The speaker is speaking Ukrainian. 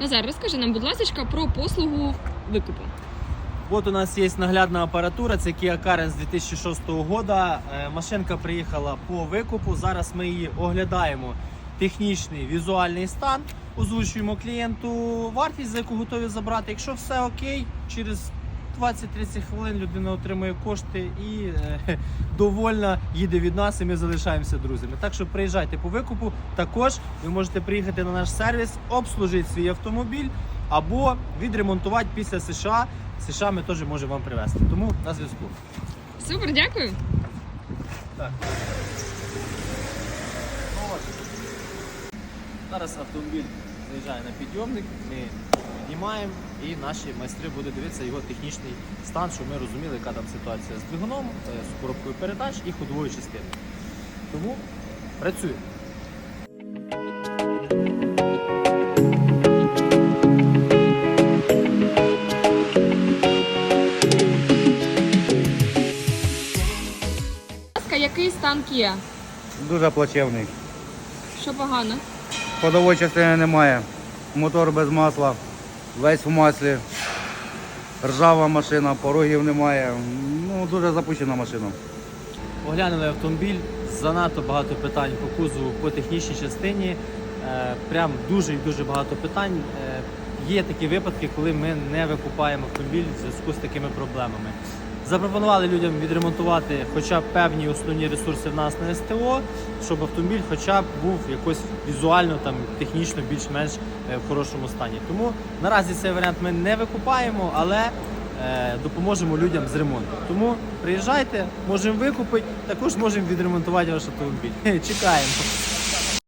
Назар, розкажи нам, будь ласка, про послугу викупу. Вот у нас є наглядна апаратура, це Kia Carens 2006 года. Е, Машинка приїхала по викупу. Зараз ми її оглядаємо технічний візуальний стан, озвучуємо клієнту вартість, за яку готові забрати. Якщо все окей, через 20-30 хвилин людина отримує кошти і е, довольна їде від нас, і ми залишаємося друзями. Так що приїжджайте по викупу. Також ви можете приїхати на наш сервіс, обслужити свій автомобіль або відремонтувати після США. США ми теж можемо вам привезти. Тому на зв'язку. Супер, дякую. Так. Зараз автомобіль заїжджає на підйомник, ми піднімаємо і наші майстри будуть дивитися його технічний стан, щоб ми розуміли, яка там ситуація з двигуном, е, з коробкою передач і ходовою частиною. Тому працюємо. Який стан Kia? Дуже плачевний. Що погано? Ходової частини немає. Мотор без масла, весь в маслі. Ржава машина, порогів немає. Ну, дуже запущена машина. Оглянули автомобіль, занадто багато питань по кузову, по технічній частині. Е, Прям дуже і дуже багато питань. Е, Є такі випадки, коли ми не викупаємо автомобіль в зв'язку з такими проблемами. Запропонували людям відремонтувати хоча б певні основні ресурси в нас на СТО, щоб автомобіль хоча б був якось візуально, там, технічно більш-менш е, в хорошому стані. Тому наразі цей варіант ми не викупаємо, але е, допоможемо людям з ремонту. Тому приїжджайте, можемо викупити, також можемо відремонтувати ваш автомобіль. Чекаємо.